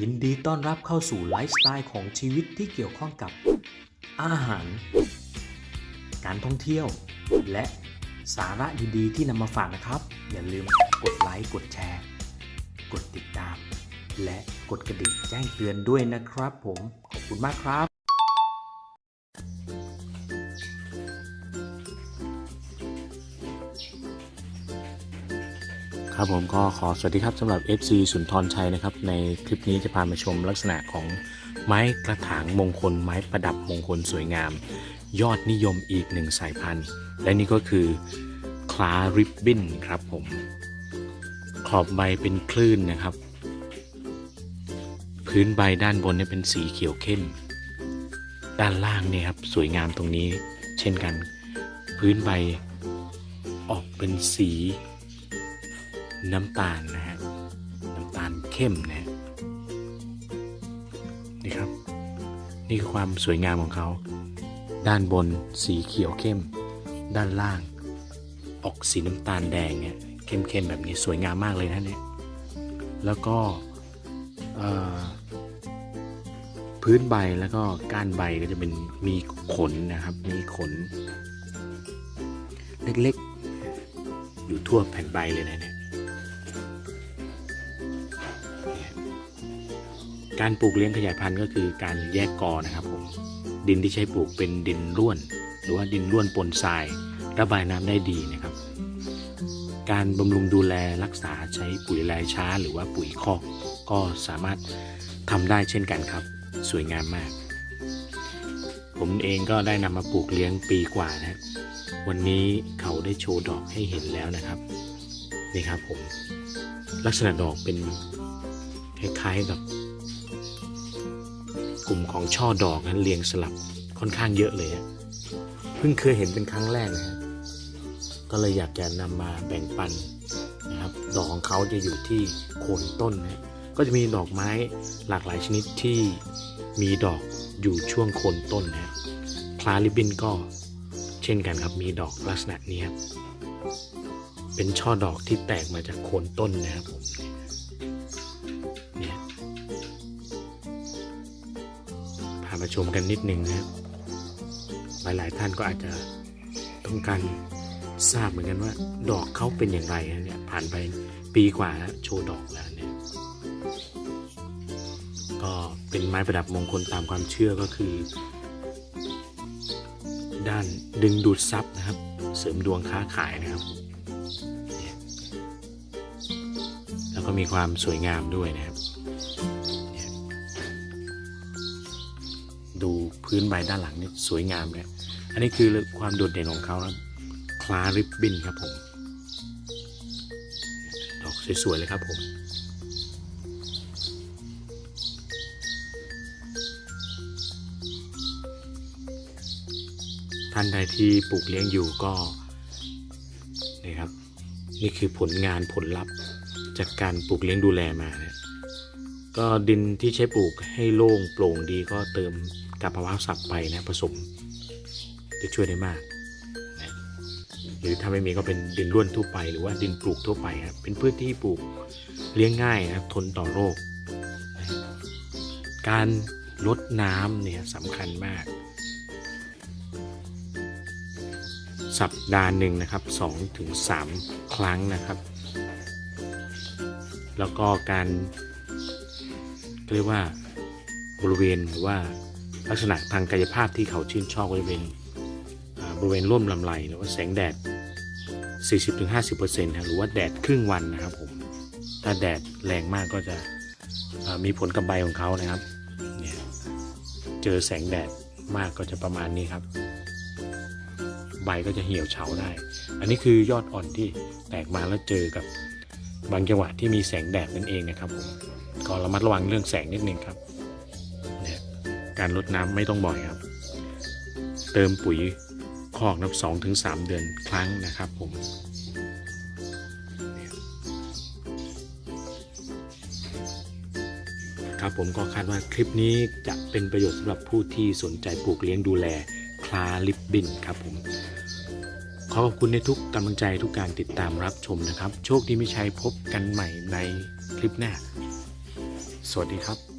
ยินดีต้อนรับเข้าสู่ไลฟ์สไตล์ของชีวิตที่เกี่ยวข้องกับ อาหาร การท่องเที่ยว และสาระดีๆที่นำมาฝากนะครับ อย่าลืมกดไลค์กดแชร์ กดติดตาม และกดกระดิ่งแจ้งเตือนด้วยนะครับผม ขอบคุณมากครับ ครับผมก็ขอสวัสดีครับสำหรับ FC สุนทรชัยนะครับ ในคลิปนี้จะพามาชมลักษณะของไม้กระถางมงคล ไม้ประดับมงคลสวยงาม ยอดนิยมอีกหนึ่งสายพันธุ์ และนี่ก็คือคลาริบบินครับผม ขอบใบเป็นคลื่นนะครับ พื้นใบด้านบนเนี่ยเป็นสีเขียวเข้ม ด้านล่างเนี่ยครับสวยงามตรงนี้ เช่นกัน พื้นใบออกเป็นสี น้ำตาลนะฮะน้ำตาลเข้มนะนี่ครับ นี่คือความสวยงามของเขา ด้านบนสีเขียวเข้ม ด้านล่าง ออกสีน้ำตาลแดงเนี่ยเข้มๆแบบนี้สวยงามมากเลยนะเนี่ยแล้วก็พื้นใบแล้วก็ก้านใบก็จะเป็นมีขนนะครับ มีขน เล็กๆ อยู่ทั่วแผ่นใบเลยนะเนี่ย การปลูกเลี้ยงขยายพันธุ์ก็คือการแยกกอนะครับผมดินที่ใช้ปลูกเป็นดินร่วน หรือว่าดินร่วนปนทราย ระบายน้ำได้ดีนะครับ การบำรุงดูแลรักษาใช้ปุ๋ยลายช้า หรือว่าปุ๋ยคอกก็สามารถทำได้เช่นกันครับ สวยงามมาก ผมเองก็ได้นำมาปลูกเลี้ยงปีกว่านะวันนี้เขาได้โชว์ดอกให้เห็นแล้วนะครับนี่ครับผมลักษณะดอกเป็นคล้ายๆกับ กลุ่มของช่อดอกนั้นเรียงสลับค่อนข้างเยอะเลยฮะเพิ่งเคยเห็นเป็นครั้งแรกนะฮะก็เลยอยากจะนำมาแบ่งปันนะครับ ดอกของเขาจะอยู่ที่โคนต้นนะก็จะมีดอกไม้หลากหลายชนิดที่มีดอกอยู่ช่วงโคนต้นนะฮะคลาลิบบินก็เช่นกันครับมีดอกลักษณะนี้ครับเป็นช่อดอกที่แตกมาจากโคนต้นนะครับผมามาชมกันนิดหนึ่งนะครับหลายๆท่านก็อาจจะต้องการทราบเหมือนกันว่า ดอกเขาเป็นอย่างไรนะเนี่ยผ่านไปปีกว่าแล้วโชว์ดอกแล้วเนี่ยก็เป็นไม้ประดับมงคลตามความเชื่อก็คือ ด้านดึงดูดซับนะครับ เสริมดวงค้าขายนะครับ แล้วก็มีความสวยงามด้วยนะครับ ดูพื้นใบด้านหลังนี่สวยงามเลยอันนี้คือความโดดเด่นของเขาครับคลาริบบินครับผม ดอกสวยๆเลยครับผมท่านใดที่ปลูกเลี้ยงอยู่ก็นี่ครับ นี่คือผลงานผลลัพธ์จากการปลูกเลี้ยงดูแลมานะ ก็ดินที่ใช้ปลูกให้โล่งโปร่งดีก็เติมกับมะพร้าวสับไปนะผสม จะช่วยได้มากนะหรือถ้าไม่มีก็เป็นดินร่วนทั่วไป หรือว่าดินปลูกทั่วไปครับเป็นพืชที่ปลูกเลี้ยงง่ายนะทนต่อโรค การลดน้ำเนี่ยสำคัญมาก สัปดาห์หนึ่งนะครับ2-3ถึงครั้งนะครับ แล้วก็การ เรียกว่าบริเวณหรือว่าลักษณะทางกายภาพที่เขาชื่นชอบก็จะเป็นอ่าบริเวณร่วมลำไรหรือว่าแสงแดด 40-50%นะหรือว่าแดดครึ่งวันนะครับผมถ้าแดดแรงมากก็จะมีผลกับใบของเขานะครับเนี่ยเจอแสงแดดมากก็จะประมาณนี้ครับ ใบก็จะเหี่ยวเฉาได้ อันนี้คือยอดอ่อนที่แตกมาแล้วเจอกับบางจังหวะที่มีแสงแดดนั่นเองนะครับผม ก็ระมัดระวังเรื่องแสงนิดนึงครับเนี่ยการลดน้ำไม่ต้องบ่อยครับ เติมปุ๋ยคอกนับสองถึงสามเดือนครั้งนะครับผมครับผมก็คาดว่าคลิปนี้จะเป็นประโยชน์สำหรับผู้ที่สนใจปลูกเลี้ยงดูแลคลาลิบบินครับผมขอขอบคุณในทุกกำลังใจทุกการติดตามรับชมนะครับ โชคดีไม่ชัยพบกันใหม่ในคลิปหน้า สวัสดีครับ